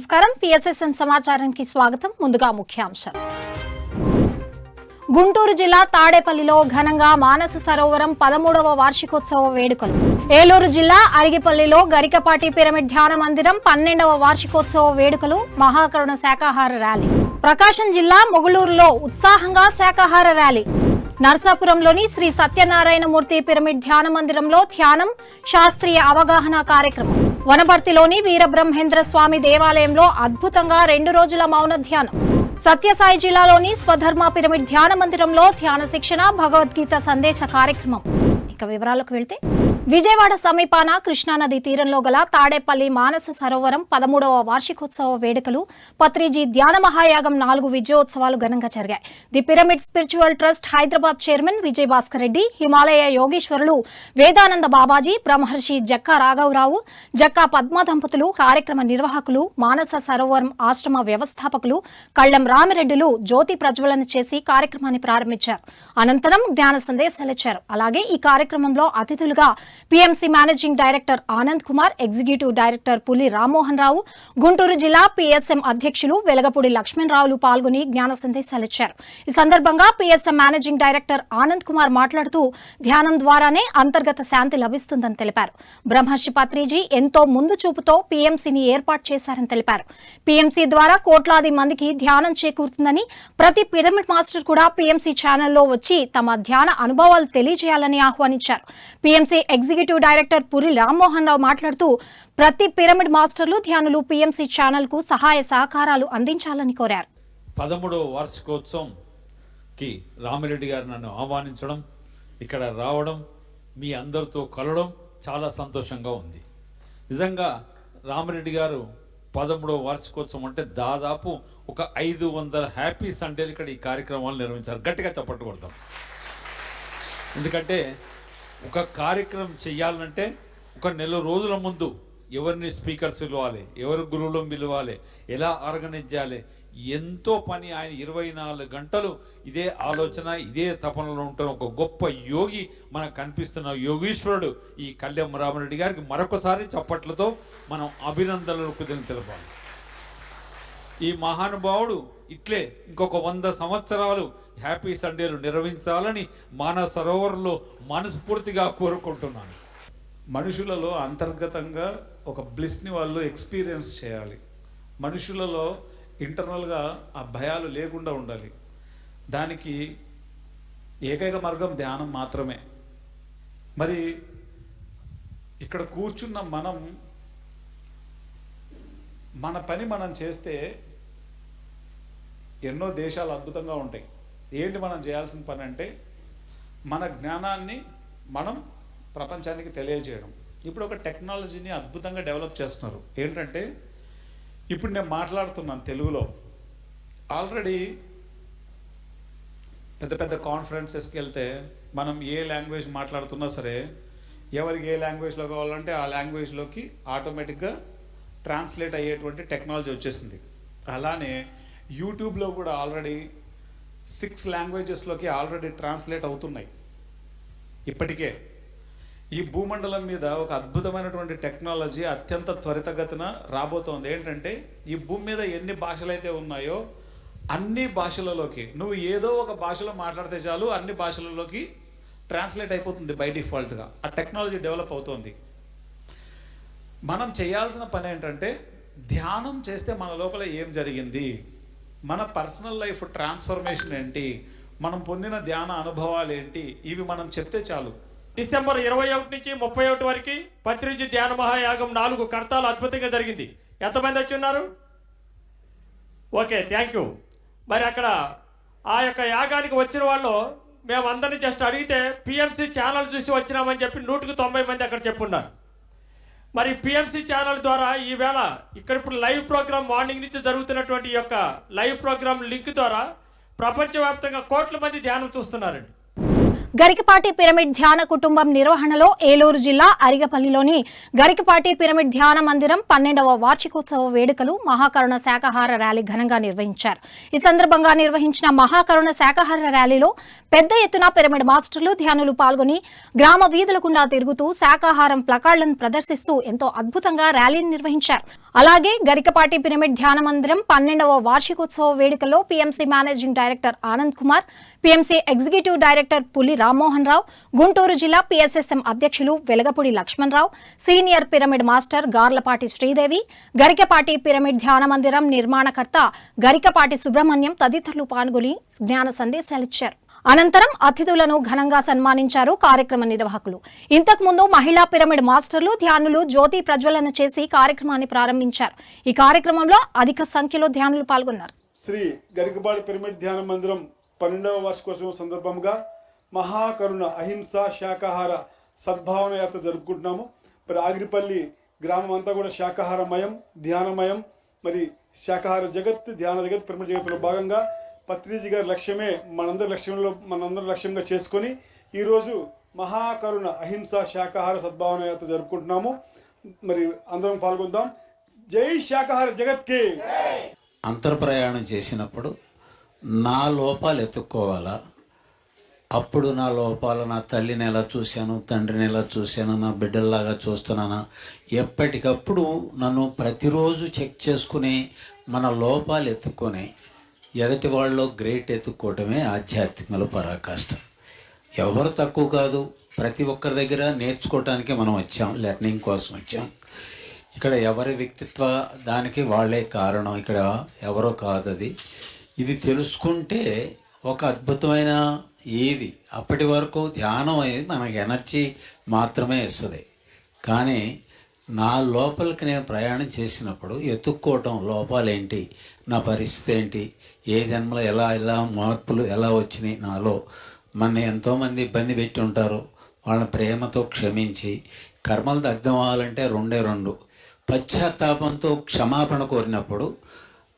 నమస్కారం. పిఎస్ఎస్ఎం సమాచారానికి స్వాగతం. ముందుగా ముఖ్యాంశం. గుంటూరు జిల్లా తాడేపల్లిలో ఘనంగా మానస సరోవరం పదమూడవ వార్షికోత్సవ వేడుకలు. ఏలూరు జిల్లా అరిగిపల్లిలో గరికపాటి పిరమిడ్ ధ్యాన మందిరం పన్నెండవ వార్షికోత్సవ వేడుకలు మహాకరుణ శాకాహార ర్యాలీ. ప్రకాశం జిల్లా మొగుళూరులో ఉత్సాహంగా శాకాహార ర్యాలీ. నర్సాపురంలోని శ్రీ సత్యనారాయణమూర్తి పిరమిడ్ ధ్యాన మందిరంలో ధ్యానం శాస్త్రీయ అవగాహన కార్యక్రమం. వనపర్తిలోని వీరబ్రహ్మేంద్ర స్వామి దేవాలయంలో అద్భుతంగా రెండు రోజుల మౌన ధ్యానం. సత్యసాయి జిల్లాలోని స్వధర్మ పిరమిడ్ ధ్యాన మందిరంలో ధ్యాన శిక్షణ భగవద్గీత సందేశ కార్యక్రమం. ఇక వివరాలకు వెళ్తే విజయవాడ సమీపాన కృష్ణానది తీరంలో గల తాడేపల్లి మానస సరోవరం పదమూడవ వార్షికోత్సవ వేడుకలు పత్రిజీ ధ్యాన మహాయాగం నాలుగు విజయోత్సవాలు ఘనంగా జరిగాయి. The pyramid spiritual trust Hyderabad chairman Vijay Bhaskar Reddy Himalaya యోగేశ్వరులు Vedananda Babaji బ్రహ్మర్షి జక్కా రాఘవరావు జక్కా పద్మ దంపతులు కార్యక్రమ నిర్వాహకులు మానస సరోవరం ఆశ్రమ వ్యవస్థాపకులు కళ్ళం రామిరెడ్డిలు జ్యోతి ప్రజ్వలన చేసి కార్యక్రమాన్ని ప్రారంభించారు. అనంతరం జ్ఞాన సందేశాలిచ్చారు అలాగే ఈ కార్యక్రమంలో అతిథులుగా PMC managing director Anand Kumar executive director Puli Rammohan Rao Guntur జిల్లా పీఎస్ఎం అధ్యక్షులు వెలగపూడి లక్ష్మణరావులు పాల్గొని జ్ఞాన సందేశాలు ఇచ్చారు. ఈ సందర్భంగా PSM managing director Anand Kumar మాట్లాడుతూ ధ్యానం ద్వారానే అంతర్గత శాంతి లభిస్తుందని తెలిపారు. బ్రహ్మర్షి పత్రిజీ ఎంతో ముందు చూపుతో పీఎంసీని ఏర్పాటు చేశారని తెలిపారు. పీఎంసీ ద్వారా కోట్లాది మందికి ధ్యానం చేకూరుతుందని ప్రతి పిరమిడ్ మాస్టర్ కూడా పీఎంసీ ఛానల్లో వచ్చి తమ ధ్యాన అనుభవాలు తెలియజేయాలని ఆహ్వానించారు. PMC executive director Puri Rammohan Rao మాట్లాడుతూ ప్రతి పిరమిడ్ మాస్టర్లు ధ్యానులు పీఎంసీ ఛానల్కు సహాయ సహకారాలు అందించాలని కోరారు. పదమూడవ వార్షికోత్సవంకి రామిరెడ్డి గారు నన్ను ఆహ్వానించడం ఇక్కడ రావడం మీ అందరితో కలవడం చాలా సంతోషంగా ఉంది. నిజంగా రామిరెడ్డి గారు పదమూడవ వార్షికోత్సవం అంటే దాదాపు ఒక ఐదు వందల హ్యాపీ సండేలు ఇక్కడ ఈ కార్యక్రమాలు నిర్వహించారు. గట్టిగా చప్పట్లు కొడతాం. ఎందుకంటే ఒక కార్యక్రమం చేయాలంటే ఒక నెల రోజుల ముందు ఎవరిని స్పీకర్స్ పిలవాలి ఎవరు గురువులను పిలవాలి ఎలా ఆర్గనైజ్ చేయాలి ఎంతో పని ఆయన ఇరవై నాలుగు గంటలు ఇదే ఆలోచన ఇదే తపనలో ఉంటున్న ఒక గొప్ప యోగి మనకు కనిపిస్తున్న యోగీశ్వరుడు ఈ కళ్యాణ్ రామరెడ్డి గారికి మరొకసారి చప్పట్లతో మనం అభినందనలు తెలపాలి ఈ మహానుభావుడు ఇట్లే ఇంకొక వంద సంవత్సరాలు హ్యాపీ సండేలు నిర్వహించాలని మానవ సరోవర్లో మనస్ఫూర్తిగా కోరుకుంటున్నాను. మనుషులలో అంతర్గతంగా ఒక బ్లిస్ని వాళ్ళు ఎక్స్పీరియన్స్ చేయాలి. మనుషులలో ఇంటర్నల్గా ఆ భయాలు లేకుండా ఉండాలి. దానికి ఏకైక మార్గం ధ్యానం మాత్రమే. మరి ఇక్కడ కూర్చున్న మనం మన పని మనం చేస్తే ఎన్నో దేశాలు అద్భుతంగా ఉంటాయి. ఏంటి మనం చేయాల్సిన పని అంటే మన జ్ఞానాన్ని మనం ప్రపంచానికి తెలియజేయడం. ఇప్పుడు ఒక టెక్నాలజీని అద్భుతంగా డెవలప్ చేస్తున్నారు. ఏంటంటే ఇప్పుడు నేను మాట్లాడుతున్నాను తెలుగులో. ఆల్రెడీ పెద్ద పెద్ద కాన్ఫరెన్సెస్కి వెళ్తే మనం ఏ లాంగ్వేజ్ మాట్లాడుతున్నా సరే ఎవరికి ఏ లాంగ్వేజ్లో కావాలంటే ఆ లాంగ్వేజ్లోకి ఆటోమేటిక్గా ట్రాన్స్లేట్ అయ్యేటువంటి టెక్నాలజీ వచ్చేసింది. అలానే యూట్యూబ్లో కూడా ఆల్రెడీ సిక్స్ లాంగ్వేజెస్లోకి ఆల్రెడీ ట్రాన్స్లేట్ అవుతున్నాయి. ఇప్పటికే ఈ భూమండలం మీద ఒక అద్భుతమైనటువంటి టెక్నాలజీ అత్యంత త్వరితగతిన రాబోతోంది. ఏంటంటే ఈ భూమి మీద ఎన్ని భాషలైతే ఉన్నాయో అన్ని భాషలలోకి నువ్వు ఏదో ఒక భాషలో మాట్లాడితే చాలు అన్ని భాషలలోకి ట్రాన్స్లేట్ అయిపోతుంది బై డిఫాల్ట్గా ఆ టెక్నాలజీ డెవలప్ అవుతోంది. మనం చేయాల్సిన పని ఏంటంటే ధ్యానం చేస్తే మన లోపల ఏం జరిగింది? మన పర్సనల్ లైఫ్ ట్రాన్స్ఫర్మేషన్ ఏంటి? మనం పొందిన ధ్యాన అనుభవాలు ఏంటి? ఇవి మనం చెప్తే చాలు. డిసెంబర్ ఇరవై ఒకటి నుంచి ముప్పై ఒకటి వరకు పత్రిజీ ధ్యాన మహాయాగం నాలుగు కర్తాలు అద్భుతంగా జరిగింది. ఎంతమంది వచ్చి ఉన్నారు? ఓకే థ్యాంక్ యూ మరి అక్కడ ఆ యొక్క యాగానికి వచ్చిన వాళ్ళు మేము అందరినీ జస్ట్ అడిగితే పిఎంసి ఛానల్ చూసి వచ్చినామని చెప్పి నూటికి తొంభై మంది అక్కడ చెప్పున్నారు. మరి పిఎంసి ఛానల్ ద్వారా ఈవేళ ఇక్కడ ఇప్పుడు లైవ్ ప్రోగ్రామ్ మార్నింగ్ నుంచి జరుగుతున్నటువంటి ఈ యొక్క లైవ్ ప్రోగ్రామ్ లింక్ ద్వారా ప్రపంచవ్యాప్తంగా కోట్ల మంది ధ్యానం చూస్తున్నారండి. గరికపాటి పిరమిడ్ ధ్యాన కుటుంబం నిర్వహణలో ఏలూరు జిల్లా అరిగపల్లిలోని గరికపాటి పిరమిడ్ ధ్యాన మందిరం పన్నెండవ వార్షికోత్సవ వేడుకలు మహాకరుణ శాకాహార ర్యాలీ ఘనంగా నిర్వహించారు. ఈ సందర్భంగా నిర్వహించిన మహాకరుణ శాకాహార ర్యాలీలో పెద్ద ఎత్తున పిరమిడ్ మాస్టర్లు ధ్యానులు పాల్గొని గ్రామ వీధుల గుండా తిరుగుతూ శాకాహారం ప్లకార్డులను ప్రదర్శిస్తూ ఎంతో అద్భుతంగా ర్యాలీని నిర్వహించారు. అలాగే గరికపాటి పిరమిడ్ ధ్యాన మందిరం పన్నెండవ వార్షికోత్సవ వేడుకలో PMC managing director Anand Kumar PMC executive director Puli Rammohan Rao Guntur జిల్లా పీఎస్ఎస్ఎం అధ్యక్షులు Velagapudi Lakshmanarao senior pyramid master Garlapati Sridevi Garikapati pyramid ధ్యాన మందిరం నిర్మాణకర్త గరికపాటి సుబ్రహ్మణ్యం తదితరులు పాల్గొని జ్ఞాన సందేశాలిచ్చారు అనంతరం అతిథులను ఘనంగా సన్మానించారు కార్యక్రమ నిర్వాహకులు. ఇంతకుముందు మహిళా పిరమిడ్ మాస్టర్లు ధ్యానులు జ్యోతి ప్రజ్వలన చేసి కార్యక్రమాన్ని ప్రారంభించారు. ఈ కార్యక్రమంలో అధిక సంఖ్యలో ధ్యానులు పాల్గొన్నారు. శ్రీ గరికపాడి పిరమిడ్ ధ్యాన మందిరం పన్నెండవ వార్షికోత్సవం సందర్భంగా మహాకరుణ అహింస శాకాహార సద్భావన యాత్ర జరుపుకుంటున్నాము. మరి ఆగిరిపల్లి గ్రామం అంతా కూడా శాకాహారమయం ధ్యానమయం మరి శాకాహార జగత్ ధ్యాన జగత్ ప్రపంచ జగత్తులో భాగంగా పత్రిజీ గారి లక్ష్యమే మనందరి లక్ష్యంలో మనందరి లక్ష్యంగా చేసుకొని ఈరోజు మహాకరుణ అహింస శాకాహార సద్భావన యాత్ర జరుపుకుంటున్నాము. మరి అందరం పాల్గొందాం. జై శాకాహార జగత్కి! అంతర్ప్రయాణం చేసినప్పుడు నా లోపాలు ఎత్తుక్కోవాలా? అప్పుడు నా లోపాలు నా తల్లిని ఎలా చూశాను తండ్రిని ఎలా చూశాను నా బిడ్డల్లాగా చూస్తున్నానా? ఎప్పటికప్పుడు నన్ను ప్రతిరోజు చెక్ చేసుకుని మన లోపాలు ఎత్తుకొని ఎదటి వాళ్ళలో గ్రేట్ ఎత్తుక్కోవటమే ఆధ్యాత్మిక పరాకాష్ట. ఎవరు తక్కువ కాదు ప్రతి ఒక్కరి దగ్గర నేర్చుకోవటానికి మనం వచ్చాం లెర్నింగ్ కోసం వచ్చాం. ఇక్కడ ఎవరి వ్యక్తిత్వ దానికి వాళ్ళే కారణం ఇక్కడ ఎవరో కాదు అది. ఇది తెలుసుకుంటే ఒక అద్భుతమైన ఏది? అప్పటి వరకు ధ్యానం అనేది మనకి ఎనర్జీ మాత్రమే ఇస్తుంది. కానీ నా లోపలికి నేను ప్రయాణం చేసినప్పుడు ఎత్తుక్కోవటం లోపాలేంటి? నా పరిస్థితి ఏంటి? ఏ జన్మలో ఎలా ఎలా మార్పులు ఎలా వచ్చినాయి? నాలో మన ఎంతోమంది ఇబ్బంది పెట్టి ఉంటారు. వాళ్ళని ప్రేమతో క్షమించి కర్మలు దగ్ధం అవ్వాలంటే రెండే రెండు. పశ్చాత్తాపంతో క్షమాపణ కోరినప్పుడు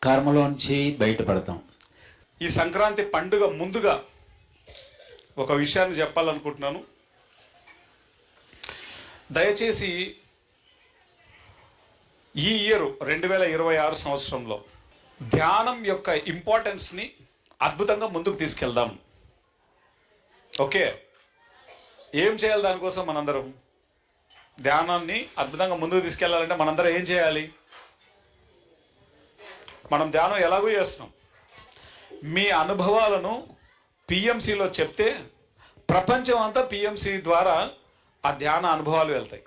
కర్మలోంచి బయటపడతాం. ఈ సంక్రాంతి పండుగ ముందుగా ఒక విషయాన్ని చెప్పాలనుకుంటున్నాను. దయచేసి ఈ ఇయర్ రెండు వేల ఇరవై ఆరు సంవత్సరంలో ధ్యానం యొక్క ఇంపార్టెన్స్ని అద్భుతంగా ముందుకు తీసుకెళ్దాం. ఓకే? ఏం చేయాలి దానికోసం మనందరం? ధ్యానాన్ని అద్భుతంగా ముందుకు తీసుకెళ్ళాలంటే మనందరం ఏం చేయాలి? మనం ధ్యానం ఎలాగో చేస్తున్నాం. మీ అనుభవాలను పిఎంసిలో చెప్తే ప్రపంచం అంతా పిఎంసి ద్వారా ఆ ధ్యాన అనుభవాలు వెళ్తాయి.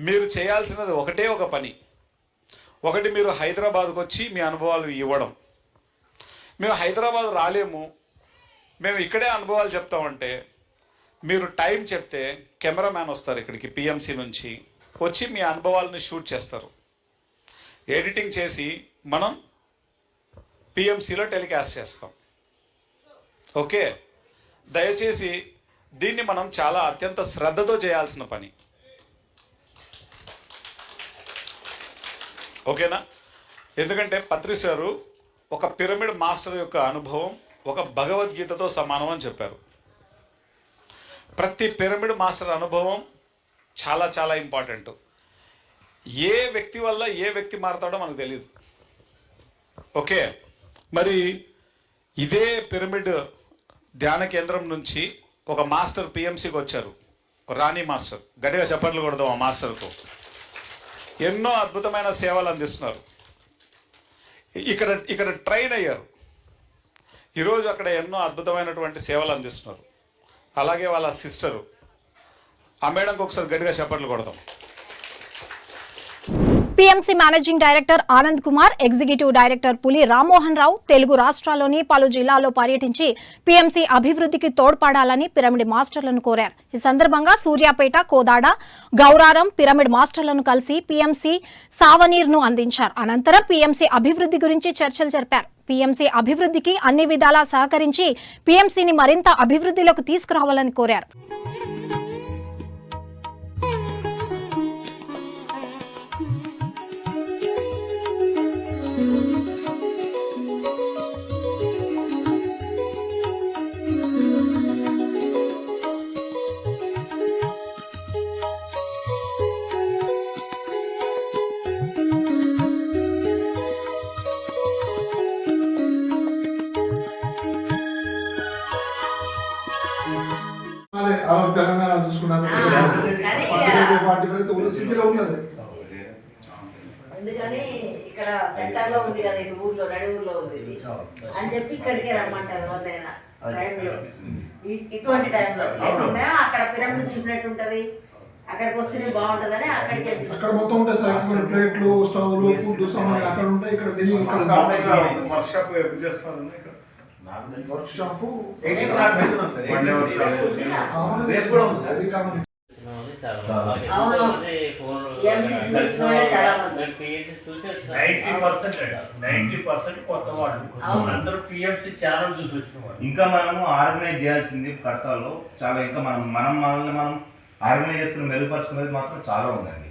మీరు చేయాల్సినది ఒకటే ఒక పని. ఒకటి మీరు హైదరాబాద్కు వచ్చి మీ అనుభవాలు ఇవ్వడం. మేము హైదరాబాద్ రాలేము. మేము ఇక్కడే అనుభవాలు చెప్తామంటే మీరు టైం చెప్తే కెమెరామ్యాన్ వస్తారు ఇక్కడికి పిఎంసి నుంచి. వచ్చి మీ అనుభవాలను షూట్ చేస్తారు. ఎడిటింగ్ చేసి మనం పిఎంసిలో టెలికాస్ట్ చేస్తాం. ఓకే? దయచేసి దీన్ని మనం చాలా అత్యంత శ్రద్ధతో చేయాల్సిన పని. ఓకేనా? ఎందుకంటే పత్రిసారు ఒక పిరమిడ్ మాస్టర్ యొక్క అనుభవం ఒక భగవద్గీతతో సమానం అని చెప్పారు. ప్రతి పిరమిడ్ మాస్టర్ అనుభవం చాలా చాలా ఇంపార్టెంట్. ఏ వ్యక్తి వల్ల ఏ వ్యక్తి మారుతాడో మనకు తెలియదు ఓకే. మరి ఇదే పిరమిడ్ ధ్యాన కేంద్రం నుంచి ఒక మాస్టర్ పిఎంసికి వచ్చారు. రాణి మాస్టర్. గట్టిగా చెప్పట్లు కొడదాం ఆ మాస్టర్కు. ఎన్నో అద్భుతమైన సేవలు అందిస్తున్నారు. ఇక్కడ ఇక్కడ ట్రైన్ అయ్యారు. ఈరోజు అక్కడ ఎన్నో అద్భుతమైనటువంటి సేవలు అందిస్తున్నారు. అలాగే వాళ్ళ సిస్టరు. ఆ మేడంకి ఒకసారి గట్టిగా చెప్పట్లు కొడదాం. PMC managing director Anand Kumar executive director Puli Rammohan Rao Telugu రాష్ట్రాల్లోని పలు జిల్లాల్లో పర్యటించి పీఎంసీ అభివృద్ధికి తోడ్పడాలని పిరమిడ్ మాస్టర్లను కోరారు. ఈ సందర్భంగా సూర్యాపేట కోదాడ గౌరారం పిరమిడ్ మాస్టర్లను కలిసి పీఎంసీ సావనీర్ను అందించారు. అనంతరం పీఎంసీ అభివృద్ధి గురించి చర్చలు జరిపారు. పీఎంసీ అభివృద్ధికి అన్ని విధాలా సహకరించి పీఎంసీని మరింత అభివృద్ధిలోకి తీసుకురావాలని కోరారు. అందుకని ఇక్కడ సెంటర్లో ఉంది కదా ఇది ఊర్లో నడి ఊర్లో ఉంది ఇది. అని చెప్పి ఇక్కడికే రమ్మంటారు ఎవరినైనా. టైంలో ఇటువంటి టైంలో లేకుండా అక్కడ పిరమిడ్ చూసినట్టు ఉంటది అక్కడికి వస్తేనే బాగుంటదని అక్కడికే అక్కడ. మొత్తం ఉంటాయి సార్ మన ప్లేట్లు స్టవ్లు ఫుడ్ సామాన్ అక్కడ ఉంటాయి ఇక్కడ ఎప్పుడు work ninety percent ninety percent కొత్త వాళ్ళు. అవును. అందరూ పిఎంసి ఛానల్ చూసి వచ్చిన వాళ్ళు. ఇంకా మనము ఆర్గనైజ్ చేయాల్సింది కర్తాలో చాలా ఇంకా మనం మనం మనల్ని మనం ఆర్గనైజ్ చేసుకుని మెరుగుపరుచుకునేది మాత్రం చాలా ఉందండి.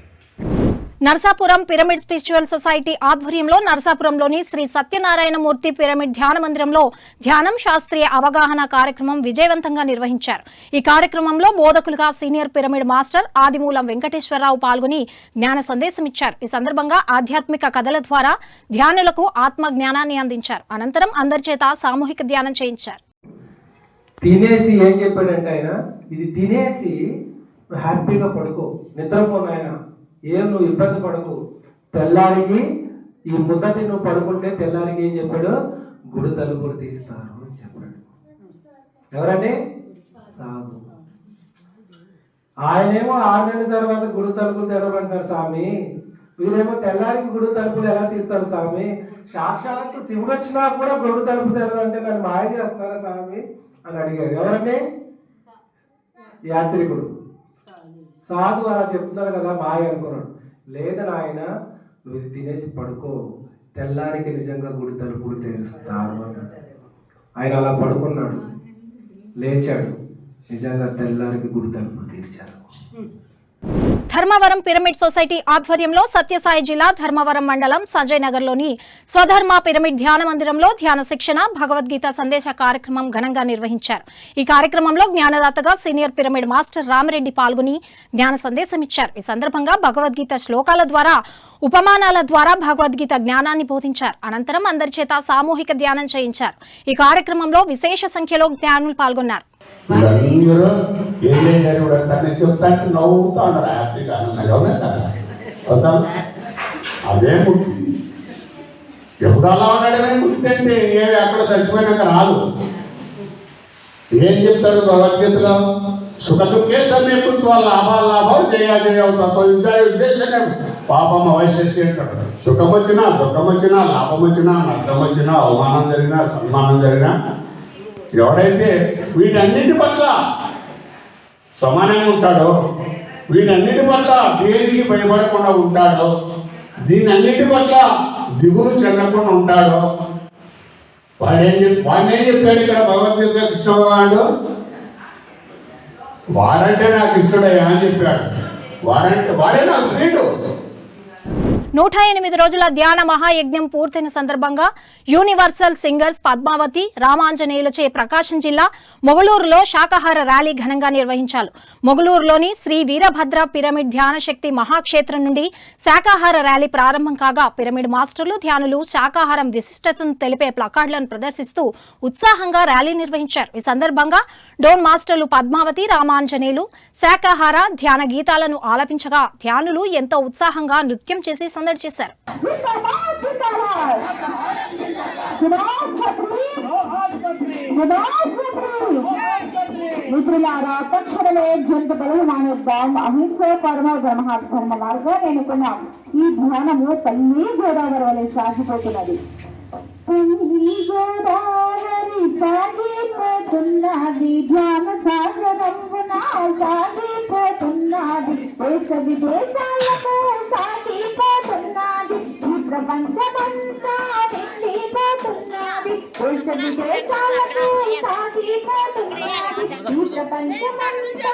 నరసాపురం పిరమిడ్ స్పిరిచువల్ సొసైటీ ఆధ్వర్యంలో నరసాపురంలోని శ్రీ సత్యనారాయణమూర్తి పిరమిడ్ ధ్యాన మందిరంలో ధ్యానం శాస్త్రీయ అవగాహన కార్యక్రమం విజయవంతంగా నిర్వహించారు. ఈ కార్యక్రమంలో బోధకులుగా senior pyramid master Adimulam Venkateswararao పాల్గొని జ్ఞాన సందేశం ఇచ్చారు. ఈ సందర్భంగా ఆధ్యాత్మిక కథల ద్వారా ధ్యానులకు ఆత్మ జ్ఞానాన్ని అందించారు. అనంతరం అందరి చేత సామూహిక ధ్యానం చేయించారు. తినేసి ఏం చెప్పాడంటే ఆయన ఇది తినేసి హ్యాపీగా పడుకో నిద్రపో ఏం నువ్వు ఇబ్బంది పడకు. తెల్లారికి ఈ ముద్ద నువ్వు పడుకుంటే తెల్లారికి ఏం చెప్పాడు? గుడి తలుపులు తీస్తారు అని చెప్పాడు. ఎవరండి? సాధు ఆయనేమో ఆరు నెలల తర్వాత గుడి తలుపులు తెరవమంటారు స్వామి. వీరేమో తెల్లారికి గుడి తలుపులు ఎలా తీస్తారు స్వామి? సాక్షాత్తు శివుడు వచ్చినా కూడా గుడి తలుపు తెరదంటే నన్ను మాయ చేస్తారా స్వామి? అని అడిగారు. ఎవరండి? యాత్రికుడు. సాధు అలా చెప్తున్నారు కదా బాయ్ అనుకున్నాడు. లేదని నాయన నువ్వు ఇది తినేసి పడుకో. తెల్లారికి నిజంగా గుడి తలుపులు తెరుస్తాను ఆయన అలా పడుకున్నాడు. లేచాడు. నిజంగా తెల్లారికి గుడి తలుపులు తెరిచారు. ధర్మవరం పిరమిడ్ సొసైటీ ఆధ్వర్యంలో సత్యసాయి జిల్లా ధర్మవరం మండలం సంజయ్ నగర్లోని స్వధర్మ పిరమిడ్ ధ్యాన మందిరంలో ధ్యాన శిక్షణ భగవద్గీత సందేశ కార్యక్రమం ఘనంగా నిర్వహించారు. ఈ కార్యక్రమంలో జ్ఞానదాతగా సీనియర్ పిరమిడ్ మాస్టర్ రామిరెడ్డి పాల్గొని జ్ఞాన సందేశం ఇచ్చారు. ఈ సందర్భంగా భగవద్గీత శ్లోకాల ద్వారా ఉపమానాల ద్వారా భగవద్గీత జ్ఞానాన్ని బోధించారు. అనంతరం అందరి చేత సామూహిక ధ్యానం చేయించారు. ఈ కార్యక్రమంలో విశేష సంఖ్యలో జ్ఞానులు పాల్గొన్నారు. వీళ్ళందరూ ఏం చేశారు ఇప్పుడు? తను చెప్తా అంటే నవ్వుతా ఉన్నారు హ్యాపీగా నిజమే కదా. అవుతాను అదే ముక్తి ఎప్పుడు అలా ఉన్నాడనే ముక్తి అంటే? ఏమి అక్కడ చచ్చిపోయినాక రాదు. ఏం చెప్తాడు భగవద్గీతలో? సుఖ దుఃఖే సమీకృత్వ లాభాలు లాభాలు జయ జయ తత్వ యుద్ధాలు ఉద్దేశం పాపం అవశ్యసి అంటాడు. సుఖం వచ్చినా దుఃఖం వచ్చినా లాభం వచ్చినా నష్టం వచ్చినా అవమానం జరిగినా సన్మానం జరిగినా ఎవడైతే వీటన్నిటి పట్ల సమానంగా ఉంటాడో వీటన్నిటి పట్ల దేనికి భయపడకుండా ఉంటాడో దీనన్నిటి పట్ల దిగులు చెందకుండా ఉంటాడో వాడేం చెప్పి వాడేం చెప్తాడు ఇక్కడ భగవద్గీత కృష్ణ భగవానుడు? నాకు ఇష్టడయ్యా అని చెప్పాడు. వారంటే వాడే నాకు ఫ్రీడు నూట ఎనిమిది రోజుల ధ్యాన మహాయజ్ఞం పూర్తయిన సందర్భంగా యూనివర్సల్ సింగర్స్ పద్మావతి రామాంజనేయులచే ప్రకాశం జిల్లా మొగలూరులో శాకాహార ర్యాలీ ఘనంగా నిర్వహించారు. మొగలూరులోని శ్రీ వీరభద్ర పిరమిడ్ ధ్యాన శక్తి మహాక్షేత్రం నుండి శాకాహార ర్యాలీ ప్రారంభం కాగా పిరమిడ్ మాస్టర్లు ధ్యానులు శాకాహారం విశిష్టతను తెలిపే ప్లకార్డులను ప్రదర్శిస్తూ ఉత్సాహంగా ర్యాలీ నిర్వహించారు. ఈ సందర్భంగా డోన్ మాస్టర్లు పద్మావతి రామాంజనేయులు శాకాహార ధ్యాన గీతాలను ఆలపించగా ధ్యానులు ఎంతో ఉత్సాహంగా నృత్యం చేసి సందడి చేశారు. మిత్రులారా తక్షణమే జంతు బలం మానేద్దాం అహింస పరమ ఈ ధ్యానము తల్లి గోదావరి వలె సాగిపోతున్నది. తల్లి గోదావరి సాగిపోతున్నది ధ్యాన సాగరంగున సాగిపోతున్నది. దేశ విదేశాలతో సాగిపో ప్రపంచమంతా నిండిపోతున్నది దేశ విదేశాలకు సాగిపోతున్నది ఈ ప్రపంచమంతా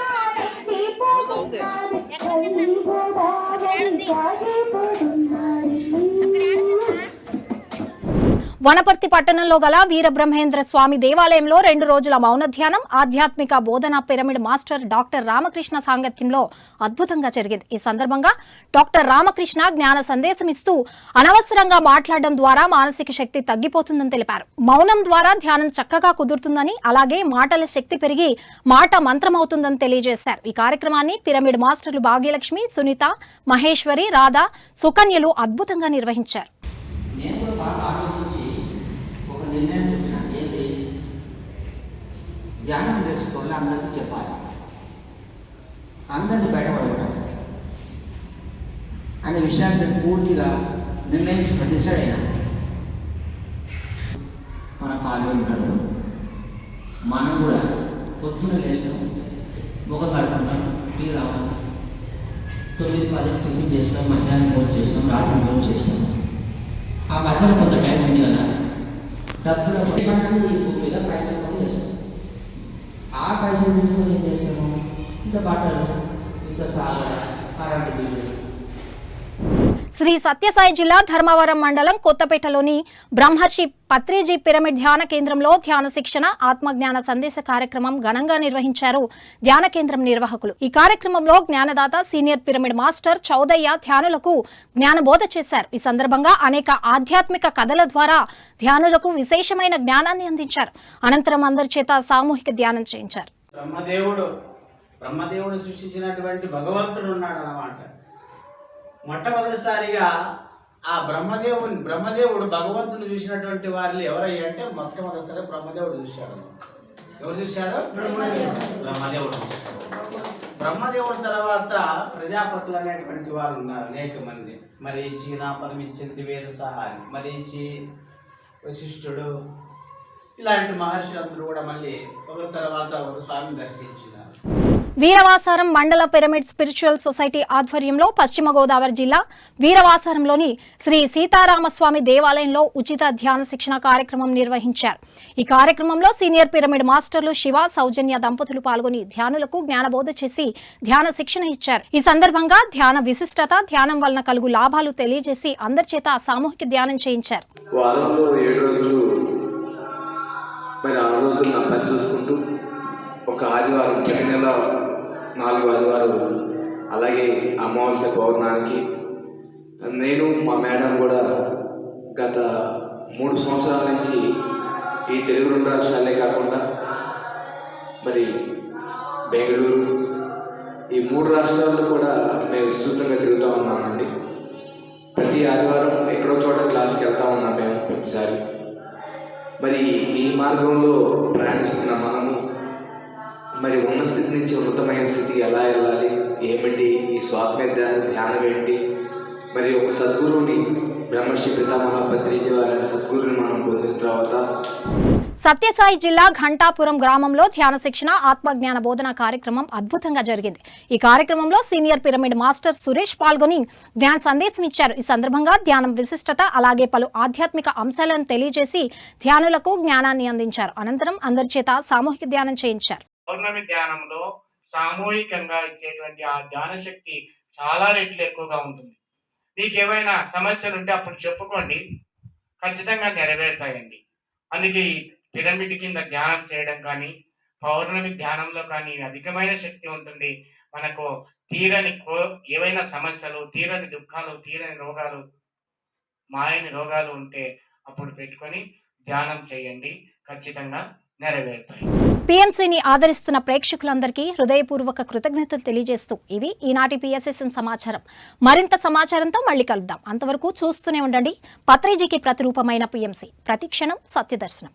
గోదావరి సాగిపోతున్నది వనపర్తి పట్టణంలో గల వీరబ్రహ్మేంద్ర స్వామి దేవాలయంలో రెండు రోజుల మౌన ధ్యానం ఆధ్యాత్మిక బోధన పిరమిడ్ మాస్టర్ డాక్టర్ రామకృష్ణ సాంగత్యంలో అద్భుతంగా జరిగింది. ఈ సందర్భంగా డాక్టర్ రామకృష్ణ జ్ఞాన సందేశం ఇస్తూ అనవసరంగా మాట్లాడడం ద్వారా మానసిక శక్తి తగ్గిపోతుందని తెలిపారు. మౌనం ద్వారా ధ్యానం చక్కగా కుదురుతుందని అలాగే మాటల శక్తి పెరిగి మాట మంత్రమవుతుందని తెలియజేశారు. ఈ కార్యక్రమాన్ని పిరమిడ్ మాస్టర్లు భాగ్యలక్ష్మి సునీత మహేశ్వరి రాధా సుకన్యలు అద్భుతంగా నిర్వహించారు. నేను ఏంటి ధ్యానం చేసుకోవాలి అందరికీ చెప్పాలి అందరిని బయటపడగడం అనే విషయాన్ని నేను పూర్తిగా నిర్ణయించి డిసైడ్ అయినా మన పాల్గొంటారు ఉంటారు మనం కూడా పొద్దున లేస్తాం ఒక కడుపుకుంటాం టీ రావాలి తొమ్మిది పది టిఫిన్ చేస్తాం మధ్యాహ్నం భోజనం చేస్తాం రాత్రి భోజనం చేస్తాం ఆ మధ్యలో కొంత టైం ఉంది కదా డబ్బులు ఏమన్నా భూమి మీద పైసలు కొని చేస్తాం ఆ పైసలు తీసుకొని ఏం చేస్తాము ఇంత బట్టలు ఇంత సాగు కరెంటు బిల్లు శ్రీ సత్యసాయి జిల్లా ధర్మవరం మండలం కొత్తపేటలోని బ్రహ్మర్షి పత్రిజీ పిరమిడ్ ధ్యాన కేంద్రంలో ధ్యాన శిక్షణ ఆత్మజ్ఞాన సందేశ కార్యక్రమం ఘనంగా నిర్వహించారు ధ్యాన కేంద్రం నిర్వాహకులు. ఈ కార్యక్రమంలో జ్ఞానదాత సీనియర్ పిరమిడ్ మాస్టర్ చౌదయ్య ధ్యానులకు జ్ఞానబోధ చేశారు. ఈ సందర్భంగా అనేక ఆధ్యాత్మిక కథల ద్వారా ధ్యానులకు విశేషమైన జ్ఞానాన్ని అందించారు. అనంతరం అందరి చేత సామూహిక ధ్యానం చేయించారు. బ్రహ్మదేవుడు బ్రహ్మదేవుడు సృష్టించినటువంటి భగవంతుడు ఉన్నాడు అన్నమాట మొట్టమొదటిసారిగా ఆ బ్రహ్మదేవుని బ్రహ్మదేవుడు భగవంతుని చూసినటువంటి వారిని ఎవరయ్యి అంటే మొట్టమొదటిసారి బ్రహ్మదేవుడు చూశాడు. ఎవరు చూశాడు? బ్రహ్మదేవుడు. బ్రహ్మదేవుడు తర్వాత ప్రజాపతులు అనేటువంటి వారు ఉన్నారు అనేక మంది. మరీచి నా పరమిచ్చింది వేద సహాయం. మరీచి వశిష్ఠుడు ఇలాంటి మహర్షులందరూ కూడా మళ్ళీ ఒకరి తర్వాత ఒక స్వామిని దర్శించినారు. వీరవాసారం మండల పిరమిడ్ స్పిరిచువల్ సొసైటీ ఆధ్వర్యంలో పశ్చిమ గోదావరి జిల్లా వీరవాసారంలోని శ్రీ సీతారామస్వామి దేవాలయంలో ఉచిత ధ్యాన శిక్షణ కార్యక్రమం నిర్వహించారు. ఈ కార్యక్రమంలో సీనియర్ పిరమిడ్ మాస్టర్లు శివ సౌజన్య దంపతులు పాల్గొని ధ్యానులకు జ్ఞానబోధ చేసి ధ్యాన శిక్షణ ఇచ్చారు. ఈ సందర్భంగా ధ్యాన విశిష్టత ధ్యానం వలన కలుగు లాభాలు తెలియజేసి అందరి చేత సామూహిక ధ్యానం చేయించారు. వారంలో ఏడు రోజులు మరి ఆ రోజులు నా పని చూసుకుంటూ ఒక ఆదివారం ప్రతి నెల నాలుగు ఆదివారాలు అలాగే అమావాస్య పౌర్ణానికి నేను మా మేడం కూడా గత మూడు సంవత్సరాల నుంచి ఈ తెలుగు రెండు రాష్ట్రాలే కాకుండా మరి బెంగళూరు ఈ మూడు రాష్ట్రాల్లో కూడా మేము విస్తృతంగా తిరుగుతూ ఉన్నామండి. ప్రతి ఆదివారం ఎక్కడో చోట క్లాస్కి వెళ్తూ ఉన్నాం మేము ప్రతిసారి. మరి ఈ మార్గంలో ప్రయాణిస్తున్న మనము మరి ఉన్న స్థితి నుంచి ఉన్నతమైన స్థితికి ఎలా వెళ్ళాలి? ఏమిటి? ఈ శ్వాస మీద ధ్యాస ధ్యానం ఏంటి? మరి ఒక సద్గురువుని బ్రహ్మశ్రీ పితామహ పత్రిజీ వారి సద్గురుని మనం పొందిన తర్వాత సత్యసాయి జిల్లా ఘంటాపురం గ్రామంలో ధ్యాన శిక్షణ ఆత్మజ్ఞాన బోధన కార్యక్రమం అద్భుతంగా జరిగింది. ఈ కార్యక్రమంలో సీనియర్ పిరమిడ్ మాస్టర్ సురేష్ పాల్గొని ధ్యాన సందేశం ఇచ్చారు. ఈ సందర్భంగా ధ్యానం విశిష్టత అలాగే పలు ఆధ్యాత్మిక అంశాలను తెలియజేసి ధ్యానులకు జ్ఞానాన్ని అందించారు. అనంతరం అందరి చేత సామూహిక ధ్యానం చేయించారు. పౌర్ణమి ధ్యానంలో సామూహికంగా ఇచ్చేటువంటి ఆ ధ్యాన శక్తి చాలా రెట్లు ఎక్కువగా ఉంటుంది. మీకు ఏమైనా సమస్యలు ఉంటే అప్పుడు చెప్పుకోండి. ఖచ్చితంగా నెరవేరుతాయండి. అందుకే పిరమిడ్ కింద ధ్యానం చేయడం కానీ పౌర్ణమి ధ్యానంలో కానీ అధికమైన శక్తి ఉంటుంది. మనకు తీరని కో ఏవైనా సమస్యలు తీరని దుఃఖాలు తీరని రోగాలు మాయని రోగాలు ఉంటే అప్పుడు పెట్టుకొని ధ్యానం చేయండి. ఖచ్చితంగా నెరవేరుతాయి. పిఎంసీని ఆదరిస్తున్న ప్రేక్షకులందరికీ హృదయపూర్వక కృతజ్ఞతలు తెలియజేస్తూ ఇవి ఈనాటి పిఎస్ఎస్ఎం సమాచారం. మరింత సమాచారంతో మళ్ళీ కలుద్దాం. అంతవరకు చూస్తూనే ఉండండి. పత్రిజీకి ప్రతిరూపమైన పిఎంసీ. ప్రతిక్షణం సత్యదర్శనం.